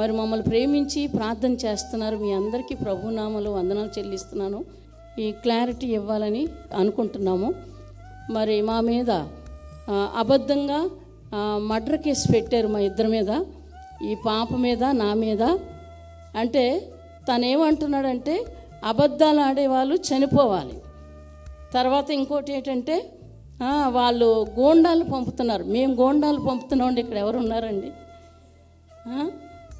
మరి మమ్మల్ని ప్రేమించి ప్రార్థన చేస్తున్నారు మీ అందరికీ ప్రభునామలు వందనాలు చెల్లిస్తున్నాను. ఈ క్లారిటీ ఇవ్వాలని అనుకుంటున్నాము. మరి మా మీద అబద్ధంగా మర్డర్ కేసు పెట్టారు మా ఇద్దరి మీద ఈ పాప మీద నా మీద. అంటే తను ఏమంటున్నాడంటే అబద్ధాలు ఆడేవాళ్ళు చనిపోవాలి. తర్వాత ఇంకోటి ఏంటంటే వాళ్ళు గోండాలు పంపుతున్నారు. మేము గోండాలు పంపుతున్నామండి ఇక్కడ ఎవరు ఉన్నారండి?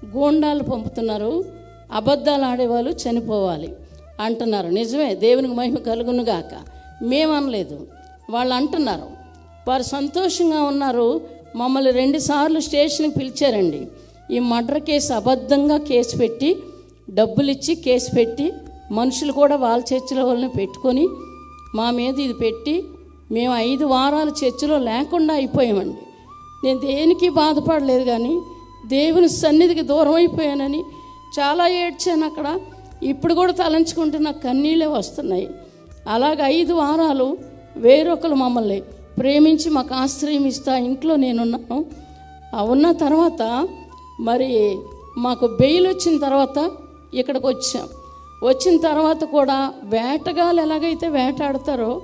గోండాలు పంపుతున్నారు. అబద్ధాలు ఆడేవాళ్ళు చనిపోవాలి అంటున్నారు. నిజమే దేవునికి మహిమ కలుగును గాక. మేము అనలేదు వాళ్ళు అంటున్నారు. వారు సంతోషంగా ఉన్నారు. మమ్మల్ని రెండుసార్లు స్టేషన్కి పిలిచారండి. ఈ మర్డర్ కేసు అబద్ధంగా కేసు పెట్టి డబ్బులు ఇచ్చి కేసు పెట్టి మనుషులు కూడా వాళ్ళ చర్చిలో వాళ్ళని పెట్టుకొని మా మీద ఇది పెట్టి మేము ఐదు వారాలు చర్చిలో లేకుండా అయిపోయామండి. నేను దేనికి బాధపడలేదు కానీ దేవుని సన్నిధికి దూరం అయిపోయానని చాలా ఏడ్చాను అక్కడ. ఇప్పుడు కూడా తలంచుకుంటే నాకు కన్నీళ్ళే వస్తున్నాయి. అలాగ ఐదు వారాలు వేరొకరు మమ్మల్ని ప్రేమించి మాకు ఆశ్రయం ఇస్తా ఇంట్లో నేనున్నాను. ఉన్న తర్వాత మరి మాకు బెయిల్ వచ్చిన తర్వాత ఇక్కడికి వచ్చాం. వచ్చిన తర్వాత కూడా వేటగాళ్ళు ఎలాగైతే వేటాడతారో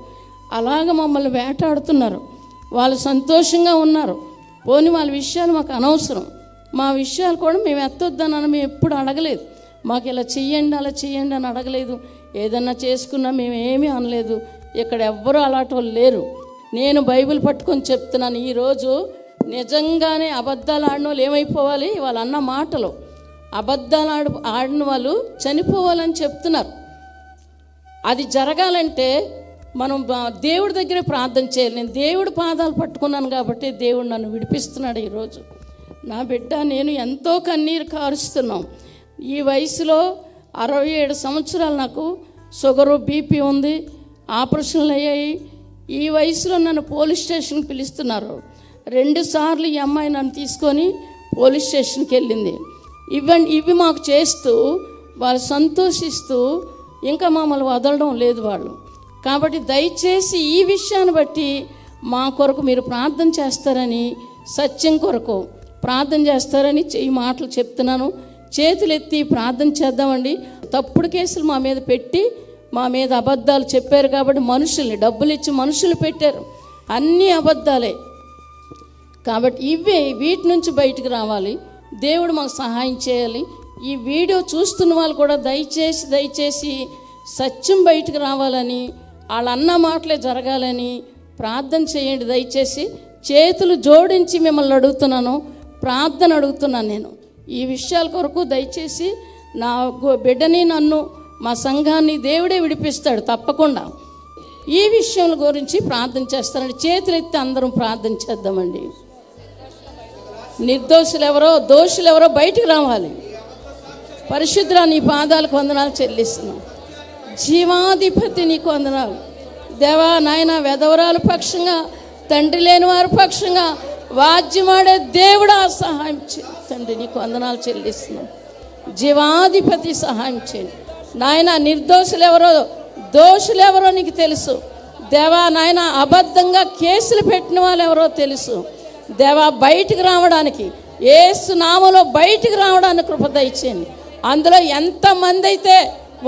అలాగ మమ్మల్ని వేటాడుతున్నారు. వాళ్ళు సంతోషంగా ఉన్నారు. పోని వాళ్ళ విషయాలు మాకు అనవసరం. మా విషయాలు కూడా మేము ఎత్తొద్దని మేము ఎప్పుడు అడగలేదు. మాకు ఇలా చెయ్యండి అలా చెయ్యండి అని అడగలేదు. ఏదన్నా చేసుకున్నా మేమేమీ అనలేదు. ఇక్కడ ఎవ్వరూ అలాంటి వాళ్ళు లేరు. నేను బైబిల్ పట్టుకొని చెప్తున్నాను ఈరోజు నిజంగానే అబద్ధాలు ఆడిన వాళ్ళు ఏమైపోవాలి? వాళ్ళు అన్న మాటలు. అబద్ధాలు ఆడు ఆడిన వాళ్ళు చనిపోవాలని చెప్తున్నారు. అది జరగాలంటే మనం బా- దేవుడి దగ్గరే ప్రార్థన చేయాలి. నేను దేవుడి పాదాలు పట్టుకున్నాను కాబట్టి దేవుడు నన్ను విడిపిస్తున్నాడు ఈరోజు నా బిడ్డ నేను ఎంతో కన్నీరు కారుస్తున్నాం. ఈ వయసులో అరవై ఏడు సంవత్సరాలు నాకు షుగరు బీపీ ఉంది ఆపరేషన్లు అయ్యాయి. ఈ వయసులో నన్ను పోలీస్ స్టేషన్కి పిలుస్తున్నారు. రెండుసార్లు ఈ అమ్మాయి నన్ను తీసుకొని పోలీస్ స్టేషన్కి వెళ్ళింది. ఇవన్నీ ఇవి మాకు చేస్తూ వాళ్ళు సంతోషిస్తూ ఇంకా మమ్మల్ని వదలడం లేదు వాళ్ళు. కాబట్టి దయచేసి ఈ విషయాన్ని బట్టి మా కొరకు మీరు ప్రార్థన చేస్తారని సత్యం కొరకు ప్రార్థన చేస్తారని ఈ మాటలు చెప్తున్నాను. చేతులు ఎత్తి ప్రార్థన చేద్దామండి. తప్పుడు కేసులు మా మీద పెట్టి మా మీద అబద్ధాలు చెప్పారు కాబట్టి మనుషుల్ని డబ్బులు ఇచ్చి మనుషులు పెట్టారు. అన్నీ అబద్ధాలే. కాబట్టి ఇవే వీటి నుంచి బయటకు రావాలి. దేవుడు మాకు సహాయం చేయాలి. ఈ వీడియో చూస్తున్న వాళ్ళు కూడా దయచేసి దయచేసి సత్యం బయటకు రావాలని వాళ్ళ అన్న మాటలే జరగాలని ప్రార్థన చేయండి. దయచేసి చేతులు జోడించి మిమ్మల్ని అడుగుతున్నాను. ప్రార్థన అడుగుతున్నాను నేను. ఈ విషయాల కొరకు దయచేసి నా బిడ్డని నన్ను మా సంఘాన్ని దేవుడే విడిపిస్తాడు తప్పకుండా. ఈ విషయం గురించి ప్రార్థన చేస్తారండి చేతులెత్తి అందరం ప్రార్థన చేద్దామండి. నిర్దోషులు ఎవరో దోషులు ఎవరో బయటికి రావాలి. పరిశుద్ర నీ పాదాలకు వందనాలు చెల్లిస్తున్నాం. జీవాధిపతి నీకు వందనాలు. దేవా నాయన వెదవరాలు పక్షంగా తండ్రి లేని వారి పక్షంగా వాద్యమాడే దేవుడా సహాయం చేయి తండ్రి నీకు వందనాలు చెల్లిస్తున్నాం. జీవాధిపతి సహాయం చేయండి నాయన నిర్దోషులు ఎవరో దోషులు ఎవరో నీకు తెలుసు. దేవా నాయన అబద్ధంగా కేసులు పెట్టిన వాళ్ళు ఎవరో తెలుసు. దేవా బయటికి రావడానికి ఏసు నామలో బయటికి రావడానికి కృప దయచేయండి. అందులో ఎంతమంది అయితే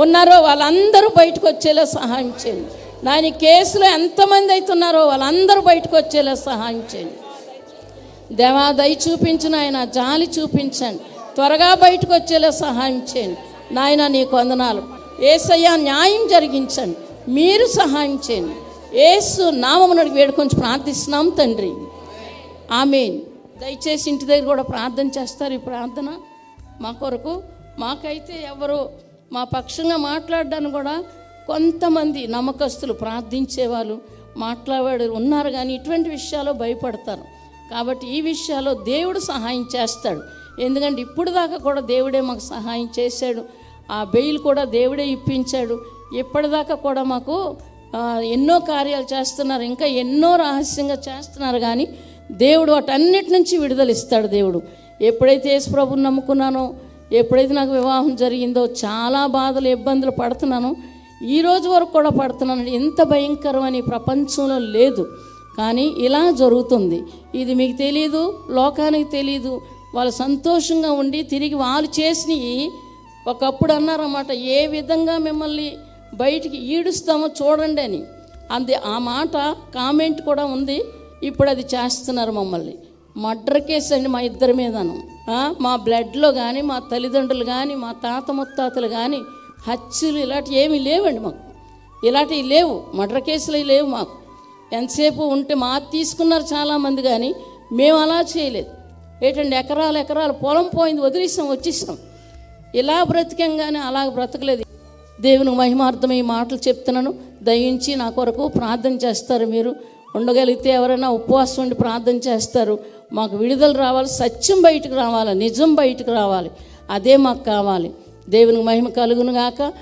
ఉన్నారో వాళ్ళందరూ బయటకు వచ్చేలా సహాయం చేయండి. నాయన కేసులో ఎంతమంది అయితే ఉన్నారో వాళ్ళందరూ బయటకు వచ్చేలా సహాయం చేయండి. దేవా దయ చూపించిన ఆయన జాలి చూపించండి. త్వరగా బయటకు వచ్చేలా సహాయం చేయండి. నాయన నీ కొందనాలు ఏసయ్యా న్యాయం జరిగించండి. మీరు సహాయం చేయండి. ఏసు నామమునడికి వేడుకొని ప్రార్థిస్తున్నాం తండ్రి. ఆమెన్. దయచేసి ఇంటి దగ్గర కూడా ప్రార్థన చేస్తారు ఈ ప్రార్థన. మా కొరకు మాకైతే ఎవరు మా పక్షంగా మాట్లాడడానికి కూడా కొంతమంది నమ్మకస్తులు ప్రార్థించేవాళ్ళు మాట్లాడే ఉన్నారు కానీ ఇటువంటి విషయాల్లో భయపడతారు. కాబట్టి ఈ విషయాల్లో దేవుడు సహాయం చేస్తాడు. ఎందుకంటే ఇప్పుడు దాకా కూడా దేవుడే మాకు సహాయం చేశాడు. ఆ బెయిల్ కూడా దేవుడే ఇప్పించాడు. ఇప్పటిదాకా కూడా మాకు ఎన్నో కార్యాలు చేస్తున్నారు. ఇంకా ఎన్నో రహస్యంగా చేస్తున్నారు. కానీ దేవుడు వాటన్నిటి నుంచి విడుదలిస్తాడు దేవుడు. ఎప్పుడైతే యేసు ప్రభుని నమ్ముకున్నానో ఎప్పుడైతే నాకు వివాహం జరిగిందో చాలా బాధలు ఇబ్బందులు పడుతున్నాను. ఈ రోజు వరకు కూడా పడుతున్నాను. ఎంత భయంకరం అని ప్రపంచంలో లేదు. కానీ ఇలా జరుగుతుంది. ఇది మీకు తెలియదు లోకానికి తెలియదు వాళ్ళు సంతోషంగా ఉండి తిరిగి వాళ్ళు చేసినవి ఒకప్పుడు అన్నారన్నమాట ఏ విధంగా మిమ్మల్ని బయటికి ఈడుస్తామో చూడండి అని. అంది ఆ మాట కామెంట్ కూడా ఉంది ఇప్పుడు అది చేస్తున్నారు మమ్మల్ని. మర్డర్ కేసు అండి మా ఇద్దరి మీదను. మా బ్లడ్లో కానీ మా తల్లిదండ్రులు కానీ మా తాత ముత్తాతలు కానీ హత్యలు ఇలాంటివి ఏమీ లేవండి మాకు. ఇలాంటివి లేవు మర్డర్ కేసులు లేవు మాకు. ఎంతసేపు ఉంటే మా తీసుకున్నారు చాలామంది కానీ మేము అలా చేయలేదు. ఏంటంటే ఎకరాలు ఎకరాలు పొలం పోయింది వదిలేసాం వచ్చేసాం. ఇలా బ్రతికాం కానీ అలా బ్రతకలేదు దేవుని మహిమార్థం ఈ మాటలు చెప్తున్నాను. దయించి నా కొరకు ప్రార్థన చేస్తారు మీరు. ఉండగలిగితే ఎవరైనా ఉపవాసం ఉండి ప్రార్థన చేస్తారు. మాకు విడుదల రావాలి సత్యం బయటకు రావాలి నిజం బయటకు రావాలి. అదే మాకు కావాలి. దేవునికి మహిమ కలుగును గాక